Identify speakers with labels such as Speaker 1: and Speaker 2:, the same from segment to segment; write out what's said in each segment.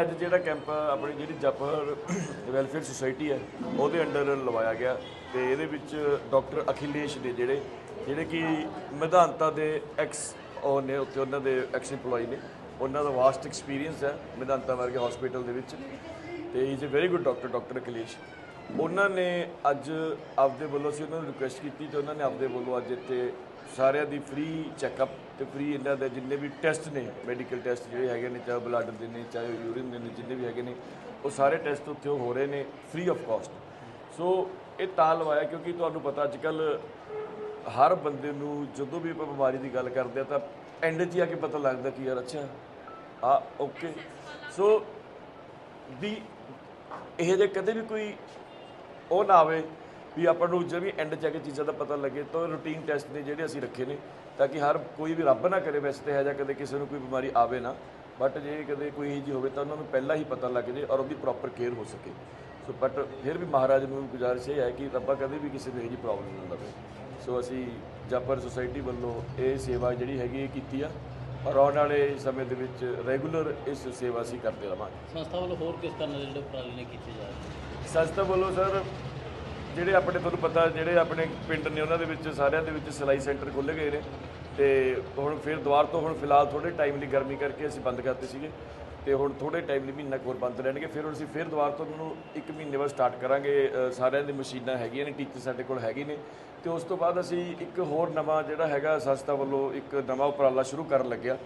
Speaker 1: ਅੱਜ ਜਿਹੜਾ ਕੈਂਪ ਆਪਣੀ ਜਿਹੜੀ ਜਪਰ ਵੈਲਫੇਅਰ ਸੁਸਾਇਟੀ ਹੈ, ਉਹਦੇ ਅੰਡਰ ਲਵਾਇਆ ਗਿਆ ਤੇ ਇਹਦੇ ਵਿੱਚ ਡਾਕਟਰ ਅਖਿਲੇਸ਼ ਨੇ ਜਿਹੜੇ ਜਿਹੜੇ ਕਿ ਮੈਦਾਨਤਾ ਦੇ ਐਕਸ ਉਹ ਨੇ ਉੱਤੇ ਉਹਨਾਂ ਦੇ ਐਕਸ EMPLOYE ਨੇ, ਉਹਨਾਂ ਦਾ ਵਾਸਟ ਐਕਸਪੀਰੀਅੰਸ ਹੈ ਮੈਦਾਨਤਾ ਵਰਗੇ ਹਸਪੀਟਲ ਦੇ ਵਿੱਚ ਤੇ is a very good doctor doctor Akhilesh. ਉਹਨਾਂ ਨੇ ਅੱਜ ਆਪਦੇ ਵੱਲੋਂ ਅਸੀਂ ਉਹਨਾਂ ਨੂੰ ਰਿਕੁਐਸਟ ਕੀਤੀ ਤੇ ਉਹਨਾਂ ਨੇ ਆਪਦੇ ਵੱਲੋਂ ਅੱਜ ਇੱਥੇ ਸਾਰਿਆਂ ਦੀ ਫ੍ਰੀ ਚੈੱਕਅਪ ਤੇ ਫ੍ਰੀ ਇਹਨਾਂ ਦੇ ਜਿੰਨੇ ਵੀ ਟੈਸਟ ਨੇ ਮੈਡੀਕਲ ਟੈਸਟ ਜਿਹੜੇ ਹੈਗੇ ਨੇ, ਚਾਹੇ ਬਲੱਡ ਦੇ ਨੇ, ਚਾਹੇ ਯੂਰਿਨ ਦੇ ਨੇ, ਜਿੰਨੇ ਵੀ ਹੈਗੇ ਨੇ, ਉਹ ਸਾਰੇ ਟੈਸਟ ਉੱਥੇ ਹੋ ਰਹੇ ਨੇ ਫ੍ਰੀ ਆਫ ਕਾਸਟ ਸੋ ਇਹ ਤਾਂ ਲਵਾਇਆ ਕਿਉਂਕਿ ਤੁਹਾਨੂੰ ਪਤਾ ਅੱਜ ਕੱਲ ਹਰ ਬੰਦੇ ਨੂੰ ਜਦੋਂ ਵੀ ਆਪਾਂ ਬਿਮਾਰੀ ਦੀ ਗੱਲ ਕਰਦੇ ਆ ਤਾਂ ਐਂਡ 'ਚ ਹੀ ਆ ਕੇ ਪਤਾ ਲੱਗਦਾ ਕਿ ਯਾਰ ਅੱਛਾ, ਆ ਓਕੇ ਸੋ ਦੀ ਇਹ ਜੇ ਕਦੇ ਵੀ ਕੋਈ ਉਹ ਨਾ ਆਵੇ ਵੀ ਆਪਾਂ ਨੂੰ ਜੇ ਐਂਡ 'ਚ ਆ ਕੇ ਚੀਜ਼ਾਂ ਦਾ ਪਤਾ ਲੱਗੇ, ਤਾਂ ਰੂਟੀਨ ਟੈਸਟ ਨੇ ਜਿਹੜੇ ਅਸੀਂ ਰੱਖੇ ਨੇ, ਤਾਂ ਕਿ ਹਰ ਕੋਈ ਵੀ ਰੱਬ ਨਾ ਕਰੇ ਵੈਸੇ ਤੇ ਹੈ ਜਾਂ ਕਦੇ ਕਿਸੇ ਨੂੰ ਕੋਈ ਬਿਮਾਰੀ ਆਵੇ ਨਾ ਬਟ ਜੇ ਕਦੇ ਕੋਈ ਇਹੋ ਜਿਹੀ ਹੋਵੇ ਤਾਂ ਉਹਨਾਂ ਨੂੰ ਪਹਿਲਾਂ ਹੀ ਪਤਾ ਲੱਗ ਜੇ ਔਰ ਉਹਦੀ ਪ੍ਰੋਪਰ ਕੇਅਰ ਹੋ ਸਕੇ। ਸੋ ਬਟ ਫਿਰ ਵੀ ਮਹਾਰਾਜ ਨੂੰ ਗੁਜ਼ਾਰਿਸ਼ ਇਹ ਹੈ ਕਿ ਰੱਬਾ ਕਦੇ ਵੀ ਕਿਸੇ ਨੂੰ ਇਹੋ ਜਿਹੀ ਪ੍ਰੋਬਲਮ ਨਾ ਲਵੇ। ਸੋ ਅਸੀਂ ਜਾਪਰ ਸੁਸਾਇਟੀ ਵੱਲੋਂ ਇਹ ਸੇਵਾ ਜਿਹੜੀ ਹੈਗੀ ਇਹ ਕੀਤੀ ਆ। ਔਰ ਆਉਣ ਵਾਲੇ ਸਮੇਂ ਦੇ ਵਿੱਚ ਰੈਗੂਲਰ ਇਸ ਸੇਵਾ ਅਸੀਂ ਕਰਦੇ ਰਵਾਂਗੇ।
Speaker 2: ਸੰਸਥਾ ਵੱਲੋਂ ਹੋਰ ਕਿਸ ਤਰ੍ਹਾਂ ਦੇ ਜਿਹੜੇ ਉਪਰਾਲੇ ਨੇ ਕੀਤੇ ਜਾ ਰਹੇ
Speaker 1: ਸੰਸਥਾ ਵੱਲੋਂ ਸਰ ਜਿਹੜੇ ਆਪਣੇ ਤੁਹਾਨੂੰ ਪਤਾ, ਜਿਹੜੇ ਆਪਣੇ ਪਿੰਡ ਨੇ ਉਹਨਾਂ ਦੇ ਵਿੱਚ, ਸਾਰਿਆਂ ਦੇ ਵਿੱਚ ਸਿਲਾਈ ਸੈਂਟਰ ਖੁੱਲ੍ਹ ਗਏ ਨੇ। ਤੇ ਹੁਣ ਫਿਰ ਦੁਬਾਰ ਤੋਂ ਹੁਣ ਫਿਲਹਾਲ ਥੋੜੇ ਟਾਈਮ ਲਈ ਗਰਮੀ ਕਰਕੇ ਅਸੀਂ ਬੰਦ ਕਰਤੇ ਸੀਗੇ। ਤੇ ਹੁਣ ਥੋੜੇ ਟਾਈਮ ਲਈ ਮਹੀਨਾ ਕੁ ਹੋਰ ਬੰਦ ਰਹਿਣਗੇ। ਫਿਰ ਹੁਣ ਅਸੀਂ ਫਿਰ ਦੁਬਾਰ ਤੋਂ ਉਹਨਾਂ ਨੂੰ ਇੱਕ ਮਹੀਨੇ ਬਾਅਦ ਸਟਾਰਟ ਕਰਾਂਗੇ। ਸਾਰਿਆਂ ਦੀ ਮਸ਼ੀਨਾਂ ਹੈਗੀਆਂ ਨੇ ਟੀਚਰ ਸਾਡੇ ਕੋਲ ਹੈਗੇ ਨੇ। ਤੇ ਉਸ ਤੋਂ ਬਾਅਦ ਅਸੀਂ ਇੱਕ ਹੋਰ ਨਵਾਂ ਜਿਹੜਾ ਹੈਗਾ ਸੰਸਥਾ ਵੱਲੋਂ ਇੱਕ ਨਵਾਂ ਉਪਰਾਲਾ ਸ਼ੁਰੂ ਕਰਨ ਲੱਗਿਆ।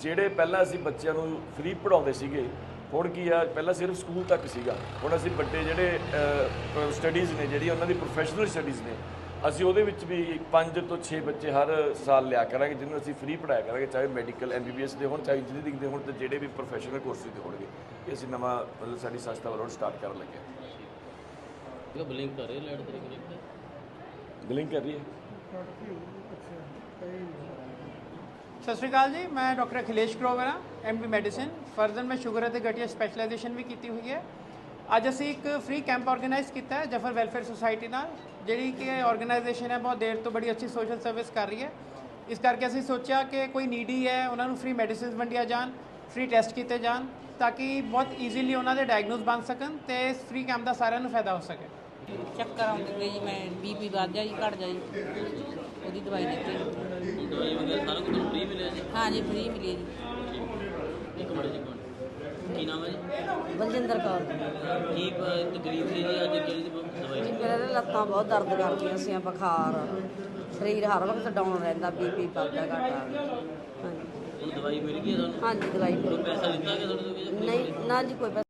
Speaker 1: ਜਿਹੜੇ ਪਹਿਲਾਂ ਅਸੀਂ ਬੱਚਿਆਂ ਨੂੰ ਫ੍ਰੀ ਪੜਾਉਂਦੇ ਸੀਗੇ ਹੁਣ ਕੀ ਆ ਪਹਿਲਾਂ ਸਿਰਫ ਸਕੂਲ ਤੱਕ ਸੀਗਾ। ਹੁਣ ਅਸੀਂ ਵੱਡੇ ਜਿਹੜੇ ਸਟੱਡੀਜ਼ ਨੇ ਜਿਹੜੀ ਉਹਨਾਂ ਦੀ ਪ੍ਰੋਫੈਸ਼ਨਲ ਸਟੱਡੀਜ਼ ਨੇ ਅਸੀਂ ਉਹਦੇ ਵਿੱਚ ਵੀ 5 ਤੋਂ 6 ਬੱਚੇ ਹਰ ਸਾਲ ਲਿਆ ਕਰਾਂਗੇ ਜਿਹਨੂੰ ਅਸੀਂ ਫ੍ਰੀ ਪੜਾਇਆ ਕਰਾਂਗੇ ਚਾਹੇ ਮੈਡੀਕਲ ਐਮਬੀਬੀਐਸ ਦੇ ਹੋਣ ਚਾਹੇ ਇੰਜੀਨੀਅਰਿੰਗ ਦੇ ਹੋਣ ਤੇ ਜਿਹੜੇ ਵੀ ਪ੍ਰੋਫੈਸ਼ਨਲ ਕੋਰਸਿਸ ਦੇ ਹੋਣਗੇ। ਇਹ ਅਸੀਂ ਨਵਾਂ ਮਤਲਬ ਸਾਡੀ ਸੰਸਥਾ ਵੱਲੋਂ ਸਟਾਰਟ ਕਰਨ ਲੱਗੇ
Speaker 2: ਇਹ ਬਲਿੰਕ ਕਰ ਰਹੇ ਲਾਈਟ ਤੇਰੇ ਕੋਲ
Speaker 1: ਬਿਲਿੰਗ ਕਰ ਰਹੀ। ਹੈ।
Speaker 3: ਸਤਿ ਸ਼੍ਰੀ ਅਕਾਲ ਜੀ, ਮੈਂ ਡਾਕਟਰ ਅਖਿਲੇਸ਼ ਗਰੋਵਰ ਹਾਂ ਐਮਡੀ ਮੈਡੀਸਿਨ ਫਰਜ਼ਨ ਮੈਂ ਸ਼ੂਗਰ ਅਤੇ ਗਠੀਆ ਸਪੈਸ਼ਲਾਈਜੇਸ਼ਨ ਵੀ ਕੀਤੀ ਹੋਈ ਹੈ। ਅੱਜ ਅਸੀਂ ਇੱਕ ਫ੍ਰੀ ਕੈਂਪ ਆਰਗੇਨਾਈਜ਼ ਕੀਤਾ ਹੈ ਜਫਰ ਵੈਲਫੇਅਰ ਸੁਸਾਇਟੀ ਨਾਲ, ਜਿਹੜੀ ਕਿ ਆਰਗੇਨਾਈਜੇਸ਼ਨ ਹੈ, ਬਹੁਤ ਦੇਰ ਤੋਂ ਬੜੀ ਅੱਛੀ ਸੋਸ਼ਲ ਸਰਵਿਸ ਕਰ ਰਹੀ ਹੈ। ਇਸ ਕਰਕੇ ਅਸੀਂ ਸੋਚਿਆ ਕਿ ਕੋਈ ਨੀਡੀ ਹੈ, ਉਹਨਾਂ ਨੂੰ ਫ੍ਰੀ ਮੈਡੀਸਿਨਸ ਵੰਡੀਆਂ ਜਾਣ ਫ੍ਰੀ ਟੈਸਟ ਕੀਤੇ ਜਾਣ, ਤਾਂ ਕਿ ਬਹੁਤ ਈਜ਼ੀਲੀ ਉਹਨਾਂ ਦੇ ਡਾਇਗਨੋਸ ਬਣ ਸਕਣ ਤੇ ਇਸ ਫ੍ਰੀ ਕੈਂਪ ਦਾ ਸਾਰਿਆਂ ਨੂੰ ਫਾਇਦਾ ਹੋ ਸਕੇ।
Speaker 4: ਚੱਕਰ ਆਉਂਦੇ ਪਏ ਜੀ, ਮੈਂ ਬੀਪੀ ਵੱਧ ਜਾਈ ਘਟ ਜਾ। ਉਹਦੀ ਦਵਾਈ ਦਿੱਤੀ
Speaker 2: ਦਵਾਈ ਵਗੈਰਾ ਸਾਰਾ ਕੁਝ ਫ੍ਰੀ ਮਿਲਿਆ ਜੀ
Speaker 4: ਹਾਂ ਜੀ ਫ੍ਰੀ ਮਿਲੀ ਜੀ।
Speaker 2: ਇੱਕ ਮਿੰਟ ਜੀ ਇੱਕ ਮਿੰਟ ਕੀ ਨਾਮ ਹੈ ਜੀ?
Speaker 4: ਬਲਜਿੰਦਰ ਕੌਰ।
Speaker 2: ਕੀ ਪ- ਤਕਲੀਫ ਸੀ ਜੀ? ਅੱਜ ਕਿਹੜੀ ਦਵਾਈ?
Speaker 4: ਜੀ ਮੇਰੇ ਨਾ ਲੱਤਾਂ ਬਹੁਤ ਦਰਦ ਕਰਦੀਆਂ ਸੀ ਬੁਖਾਰ। ਸਰੀਰ ਹਰ ਵਕਤ ਡਾਊਨ ਰਹਿੰਦਾ ਬੀਪੀ ਵੱਧਦਾ ਘਟਦਾ ਹਾਂਜੀ।
Speaker 2: ਹੁਣ ਦਵਾਈ ਮਿਲ ਗਈ ਹੈ ਤੁਹਾਨੂੰ?
Speaker 4: ਹਾਂਜੀ ਦਵਾਈ
Speaker 2: ਕੋਈ ਪੈਸਾ ਦਿੱਤਾ ਗਿਆ ਤੁਹਾਡੇ ਤੋਂ ਕਿ
Speaker 4: ਨਹੀਂ ਨਾ ਜੀ ਕੋਈ